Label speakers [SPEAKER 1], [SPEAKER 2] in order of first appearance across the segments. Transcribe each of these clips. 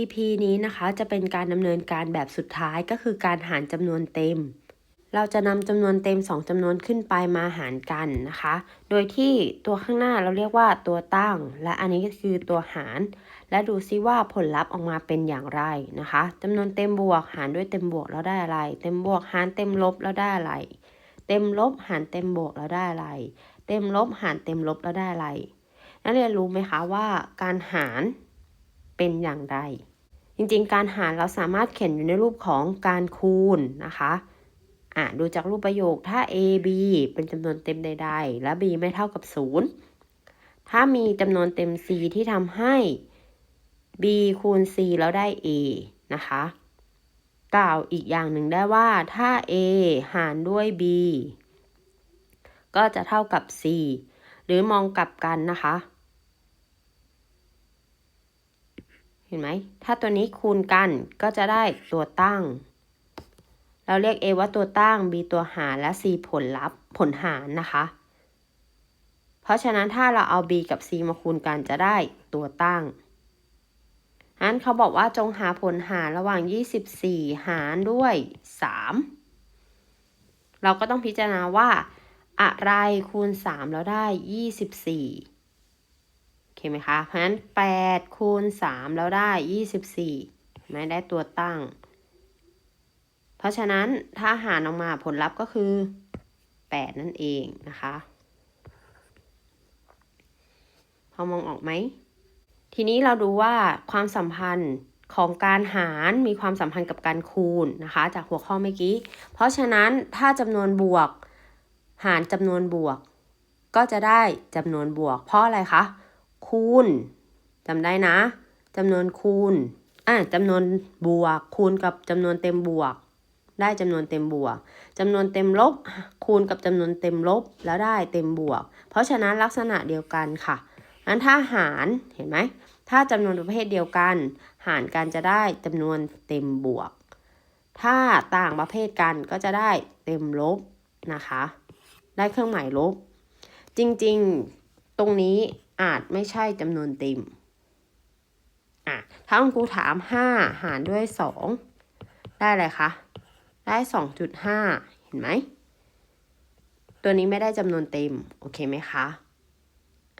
[SPEAKER 1] EP นี้นะคะจะเป็นการดำเนินการแบบสุดท้ายก็คือการหารจำนวนเต็ม เราจะนำจำนวนเต็ม 2จำนวนขึ้นไปมาหารกันนะคะ โดยที่ตัวข้างหน้าเราเรียกว่าตัวตั้ง และอันนี้ก็คือตัวหาร และดูซิว่าผลลัพธ์ออกมาเป็นอย่างไรนะคะจำนวนเต็มบวกหารด้วยเต็มบวกแล้วได้อะไร เต็มบวกหารเต็มลบแล้วได้อะไร เต็มลบหารเต็มบวกแล้วได้อะไร เต็มลบหารเต็มลบแล้วได้อะไรนักเรียนรู้ไหมคะว่าการหาร เป็นอย่างไร จริงๆ การหารเราสามารถเขียนอยู่ในรูปของการคูณนะคะอะดูจากรูปประโยคถ้า a b เป็นจำนวนเต็มใด ๆ และ b ไม่เท่ากับ 0 ถ้ามีจำนวนเต็ม c ที่ทำให้ b คูณ c แล้วได้ a นะคะกล่าวอีกอย่างหนึ่งได้ว่าถ้า a หารด้วย b ก็จะเท่ากับ c หรือมองกลับกันนะคะ เห็นไหม ถ้าตัวนี้คูณกันก็จะได้ตัวตั้ง เราเรียก A ว่าตัวตั้ง B ตัวหาร และ C ผลลัพธ์ผลหารนะคะ เพราะฉะนั้นถ้าเราเอา B กับ C มาคูณกันจะได้ตัวตั้งนั้นเขาบอกว่าจงหาผลหารระหว่าง 24 หารด้วย 3 เราก็ต้องพิจารณาว่า อะไรคูณ 3 แล้วได้ 24โอเคไหมคะ เพราะฉะนั้น8คูณ3แล้วได้ 24ไม่ได้ตัวตั้ง เพราะฉะนั้นถ้าหารออกมาผลลัพธ์ก็คือ 8 นั่นเองนะคะ พอมองออกไหม ทีนี้เราดูว่าความสัมพันธ์ของการหารมีความสัมพันธ์กับการคูณนะคะ จากหัวข้อเมื่อกี้ เพราะฉะนั้นถ้าจำนวนบวก หารจำนวนบวก ก็จะได้จำนวนบวก เพราะอะไรคะ คูณจำได้นะจำนวนคูณอะจำนวนบวก คูณกับจำนวนเต็มบวก ได้จำนวนเต็มบวกจำนวนเต็มลบ คูณกับจำนวนเต็มลบแล้วได้เต็มบวก เพราะฉะนั้นลักษณะเดียวกันค่ะนั้นถ้าหารเห็นไหมถ้าจำนวนประเภทเดียวกัน หารกันจะได้จำนวนเต็มบวก ถ้าต่างประเภทกันก็จะได้เต็มลบนะคะ ได้เครื่องหมายลบ จริงๆ ตรงนี้ อาจไม่ใช่จำนวนเต็มอะถ้าคุณครูถาม 5 หารด้วย 2 ได้อะไรคะ ได้ 2.5 เห็นไหม ตัวนี้ไม่ได้จำนวนเต็ม โอเคไหมคะ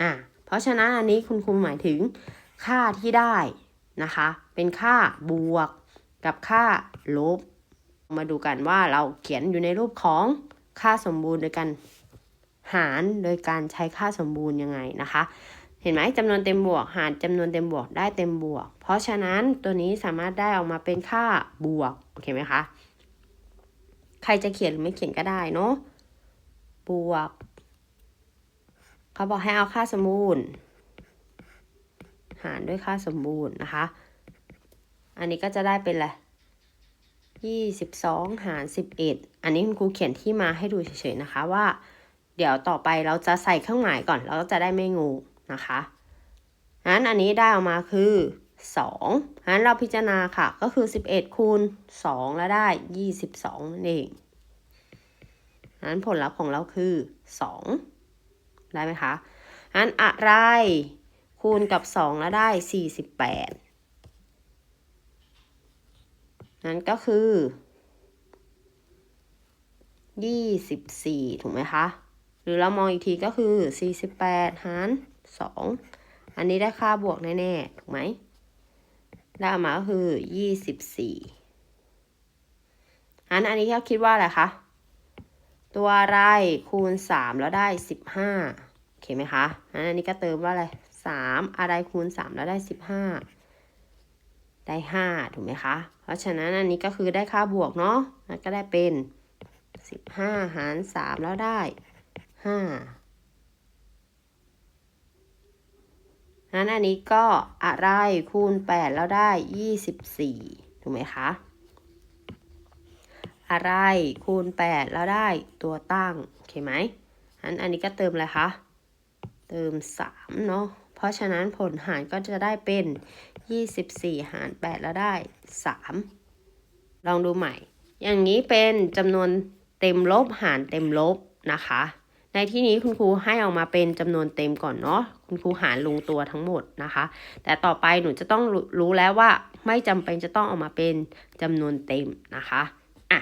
[SPEAKER 1] อะเพราะฉะนั้นอันนี้คุณครูหมายถึงค่าที่ได้นะคะ เป็นค่าบวกกับค่าลบ มาดูกันว่าเราเขียนอยู่ในรูปของค่าสมบูรณ์โดยการ หารโดยการใช้ค่าสมบูรณ์ยังไงนะคะ เห็นไหมจำนวนเต็มบวก หารจำนวนเต็มบวกได้เต็มบวก เพราะฉะนั้นตัวนี้สามารถได้ออกมาเป็นค่าบวกโอเคไหมคะใครจะเขียนหรือไม่เขียนก็ได้เนาะบวก เขาบอกให้เอาค่าสมบูรณ์ หารด้วยค่าสมบูรณ์นะคะ อันนี้ก็จะได้เป็นอะไรยี่สิบสองหารสิบเอ็ดอันนี้คุณครูเขียนที่มาให้ดูเฉยๆนะคะว่า เดี๋ยวต่อไปเราจะใส่เครื่องหมายก่อน เราก็จะได้ไม่งูนะคะงั้นอันนี้ได้ออกมาคือสองงั้นเราพิจารณาค่ะ ก็คือสิบเอ็ดคูณสองแล้วได้ยี่สิบสองนั่นเองงั้นผลลัพธ์ของเราคือสองได้ไหมคะงั้นอะไรคูณกับสองแล้วได้สี่สิบแปดนั่นก็คือยี่สิบสี่ถูกไหมคะ หรือเรามองอีกทีก็คือสี่สิบแปดหารสองอันนี้ได้ค่าบวกแน่ๆ ถูกไหม ได้ออกมาก็คือยี่สิบสี่อันอันนี้เขาคิดว่าอะไรคะ ตัวอะไรคูณสามแล้วได้สิบห้าโอเคไหมคะ อันนี้ก็เติมว่าอะไรสามอะไรคูณสามแล้วได้สิบห้าได้ห้าถูกไหมคะ เพราะฉะนั้นอันนี้ก็คือได้ค่าบวกเนาะก็ได้เป็นสิบห้าหารสามแล้วได้ ห้านั้นอันนี้ก็อะไรคูณแปดแล้วได้ยี่สิบสี่ถูกไหมคะ อะไรคูณแปดแล้วได้ตัวตั้งโอเคไหมนั้นอันนี้ก็เติมอะไรคะ เติมสามเนาะ เพราะฉะนั้นผลหารก็จะได้เป็นยี่สิบสี่หารแปดแล้วได้สามลองดูใหม่ อย่างนี้เป็นจำนวนเต็มลบหารเต็มลบนะคะ ในที่นี้คุณครูให้ออกมาเป็นจำนวนเต็มก่อนเนาะคุณครูหารลงตัวทั้งหมดนะคะ แต่ต่อไปหนูจะต้องรู้รแล้วว่าไม่จำเป็นจะต้องออกมาเป็นจำนวนเต็มนะคะอะ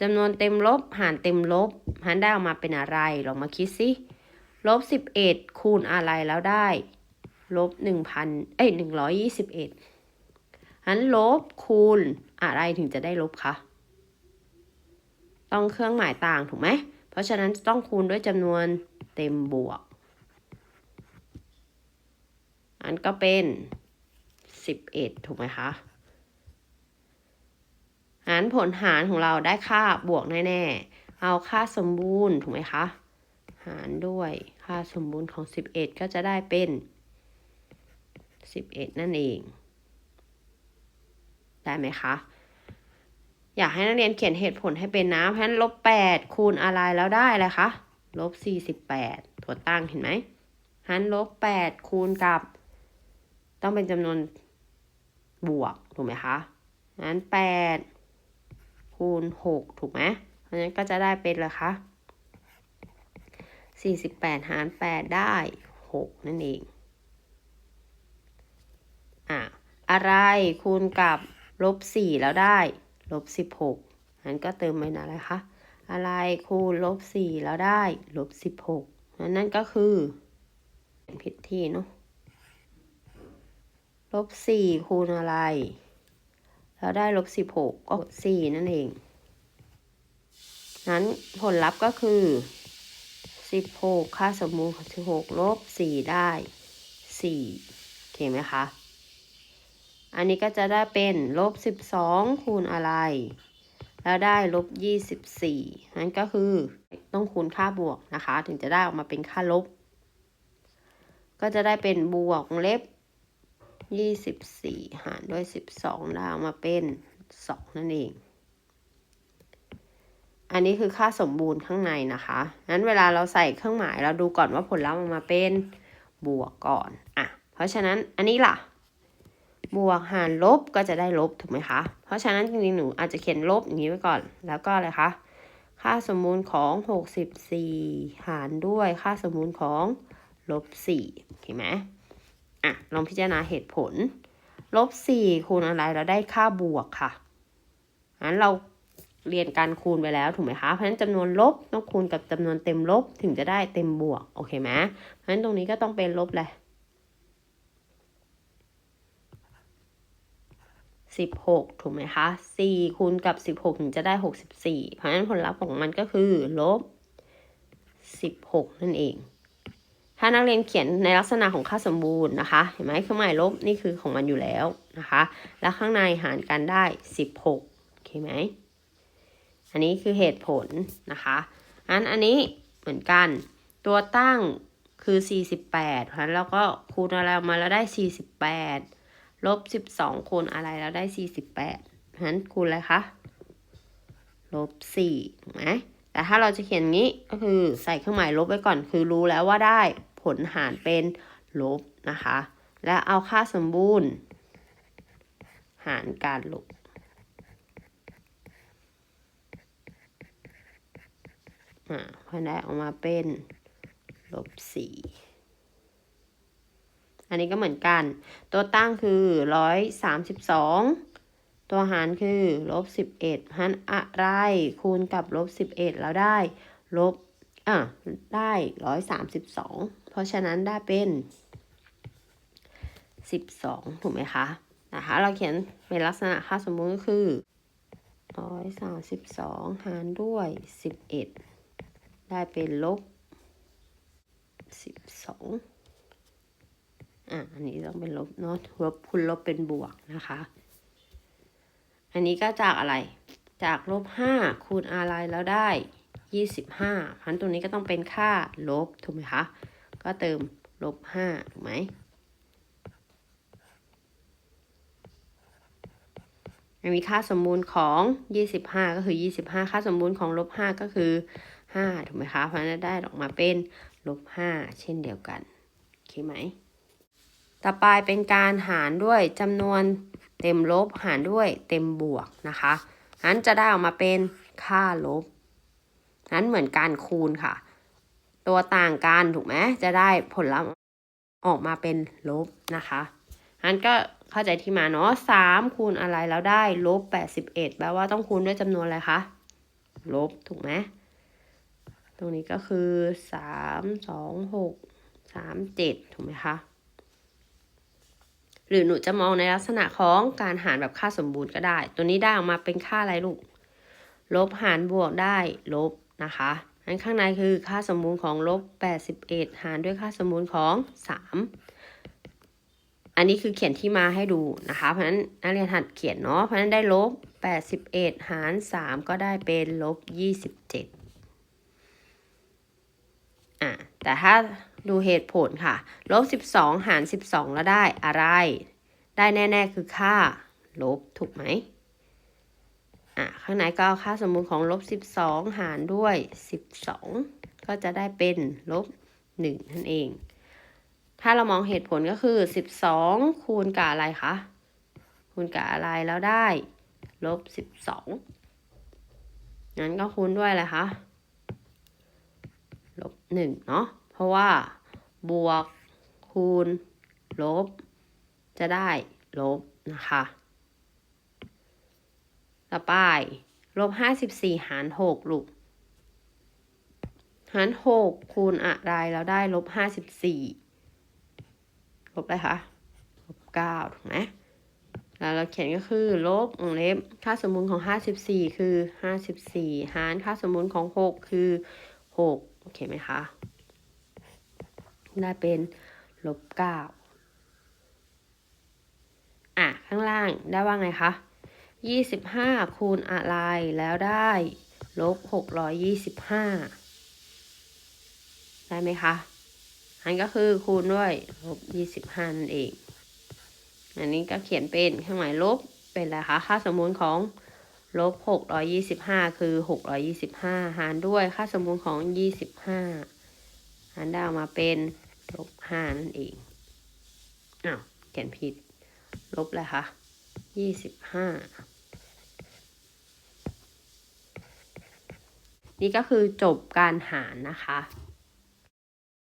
[SPEAKER 1] จำนวนเต็มลบหารเต็มลบหารได้ออกมาเป็นอะไรลองมาคิดสิลบสิบเอ็ดคูณอะไรแล้วได้ลบหนึ่งพันเอ้ยหนึ่งร้อยยี่สิบเอ็ดหันลบคูณอะไรถึงจะได้ลบคะต้องเครื่องหมายต่างถูกไหม เพราะฉะนั้นจะต้องคูณด้วยจำนวนเต็มบวก อันก็เป็นสิบเอ็ดถูกไหมคะหารผลหารของเราได้ค่าบวกแน่ๆ เอาค่าสมบูรณ์ถูกไหมคะ หารด้วยค่าสมบูรณ์ของสิบเอ็ดก็จะได้เป็นสิบเอ็ดนั่นเอง ได้ไหมคะ อยากให้นักเรียนเขียนเหตุผลให้เป็นนะเพราะฉะนั้นลบแปดคูณอะไรแล้วได้อะไรคะลบสี่สิบแปดตัวตั้งเห็นไหมหันลบแปดคูณกับ ต้องเป็นจำนวนบวกถูกไหมคะงั้นแปดคูณหกถูกไหมเพราะฉะนั้นก็จะได้เป็นเลยคะสี่สิบแปดหารแปดได้หกนั่นเองอะอะไรคูณกับลบสี่แล้วได้ ลบสิบหกนั้นก็เติมเป็นอะไรคะ อะไรคูณลบสี่แล้วได้ลบสิบหกนั่นก็คือผิดที่เนาะลบสี่คูณอะไร แล้วได้ลบสิบหกก็สี่นั่นเอง นั้นผลลัพธ์ก็คือสิบหกค่าสมมูลของสิบหกลบสี่ได้สี่โอเคไหมคะ อันนี้ก็จะได้เป็นลบสิบสองคูณอะไร แล้วได้ลบยี่สิบสี่นั่นก็คือต้องคูณค่าบวกนะคะ ถึงจะได้ออกมาเป็นค่าลบ ก็จะได้เป็นบวกเล็บยี่สิบสี่หารด้วยสิบสองได้ออกมาเป็นสองนั่นเอง อันนี้คือค่าสมบูรณ์ข้างในนะคะนั้นเวลาเราใส่เครื่องหมายเราดูก่อนว่าผลลัพธ์ออกมาเป็นบวกก่อน อะ เพราะฉะนั้นอันนี้ล่ะ บวกหารลบก็จะได้ลบถูกไหมคะ เพราะฉะนั้นจริงๆ หนูอาจจะเขียนลบอย่างนี้ไว้ก่อน แล้วก็อะไรคะ ค่าสมมูลของ 64 หารด้วยค่าสมมูลของลบ4โอเคไหมอะ ลองพิจารณาเหตุผล ลบ 4 คูณอะไรเราได้ค่าบวกค่ะงั้นเราเรียนการคูณไปแล้วถูกไหมคะ เพราะฉะนั้นจำนวนลบต้องคูณกับจำนวนเต็มลบถึงจะได้เต็มบวก โอเคไหมเพราะฉะนั้นตรงนี้ก็ต้องเป็นลบเลย สิบหกถูกไหมคะสี่คูณกับสิบหกถึงจะได้หกสิบสี่เพราะฉะนั้นผลลัพธ์ของมันก็คือ ลบสิบหกนั่นเอง ถ้านักเรียนเขียนในลักษณะของค่าสมบูรณ์นะคะ เห็นไหมเครื่องหมายลบนี่คือของมันอยู่แล้วนะคะ แล้วข้างในหารกันได้สิบหกโอเคไหม อันนี้คือเหตุผลนะคะอันอันนี้เหมือนกัน ตัวตั้งคือ 48 เพราะฉะนั้นเราก็คูณอะไรมาแล้วได้ 48 ลบ12คูณอะไรแล้วได้48เพราะฉะนั้นคูณอะไรคะ ลบ4ถูกไหมแต่ถ้าเราจะเขียนงี้ก็คือใส่เครื่องหมายลบไว้ก่อน คือรู้แล้วว่าได้ผลหารเป็นลบนะคะ และเอาค่าสมบูรณ์ หารการลบอ่าพอได้ออกมาเป็นลบสี่ อันนี้ก็เหมือนกัน ตัวตั้งคือร้อยสามสิบสองตัวหารคือลบสิบเอ็ดหันอะไร คูณกับลบสิบเอ็ดแล้วได้ลบอะได้ร้อยสามสิบสองเพราะฉะนั้นได้เป็นสิบสองถูกไหมคะนะคะเราเขียนเป็นลักษณะค่าสมมุติก็คือร้อยสามสิบสองหารด้วยสิบเอ็ดได้เป็นลบสิบสอง อะอันนี้ต้องเป็นลบเนาะลบคูณลบเป็นบวกนะคะ อันนี้ก็จากอะไร จากลบห้าคูณอะไรแล้วได้ยี่สิบห้าพันตัวนี้ก็ต้องเป็นค่าลบถูกไหมคะ ก็เติมลบห้าถูกไหมมีค่าสมมูลของ 25 ก็คือ 25 ค่าสมมูลของลบ5ก็คือ 5 ถูกไหมคะ เพราะฉะนั้นได้ออกมาเป็นลบ5เช่นเดียวกัน โอเคไหม ต่อไปเป็นการหารด้วยจำนวนเต็มลบหารด้วยเต็มบวกนะคะนั้นจะได้ออกมาเป็นค่าลบ นั้นเหมือนการคูณค่ะ ตัวต่างกันถูกไหมจะได้ผลลัพธ์ออกมาเป็นลบนะคะงั้นก็เข้าใจที่มาเนาะสามคูณอะไรแล้วได้ลบแปดสิบเอ็ดแปลว่าต้องคูณด้วยจำนวนอะไรคะ ลบถูกไหมตรงนี้ก็คือสามสองหกสามเจ็ดถูกไหมคะ หรือหนูจะมองในลักษณะของการหารแบบค่าสมบูรณ์ก็ได้ ตัวนี้ได้ออกมาเป็นค่าอะไรลูก ลบหารบวกได้ลบนะคะนั้นข้างในคือค่าสมบูรณ์ของลบ81 หารด้วยค่าสมบูรณ์ของ 3 อันนี้คือเขียนที่มาให้ดูนะคะ เพราะฉะนั้นนักเรียนหัดเขียนเนาะ เพราะฉะนั้นได้ลบ81 หาร 3 ก็ได้เป็นลบ27อะแต่ถ้า ดูเหตุผลค่ะ ลบ 12 หาร 12 แล้วได้อะไร ได้แน่ ๆ คือค่า ลบถูกไหมอะข้างในก็เอาค่าสมมุติของลบ 12 หารด้วย 12 ก็จะได้เป็นลบ 1 นั่นเอง ถ้าเรามองเหตุผลก็คือ 12 คูณกับอะไรคะ คูณกับอะไรแล้วได้ลบ 12 งั้นก็คูณด้วยอะไรคะ ลบ 1 เนาะ เพราะว่า บวก คูณ ลบ จะได้ลบนะคะ ต่อไปลบห้าสิบสี่หารหกลูก หารหกคูณอะไรแล้วได้ลบห้าสิบสี่ลบอะไรคะ ลบเก้าถูกไหมแล้วเราเขียนก็คือลบวงเล็บค่าสมมูลของห้าสิบสี่คือห้าสิบสี่หารค่าสมมูลของหกคือหกโอเคไหมคะ ได้เป็นลบเก้าอะ ข้างล่างได้ว่าไงคะยี่สิบห้าคูณอะไรแล้วได้ลบหกร้อยยี่สิบห้าได้ไหมคะ อันก็คือคูณด้วยลบยี่สิบห้านั่นเอง อันนี้ก็เขียนเป็นเครื่องหมายลบเป็นอะไรคะค่าสมมูลของลบหกร้อยยี่สิบห้าคือหกร้อยี่สิบห้าหารด้วยค่าสมมูลของยี่สิบห้า หารได้ออกมาเป็นลบห้านั่นเองอ้าวเขียนผิด ลบเลยคะยี่สิบห้านี่ก็คือจบการหารนะคะ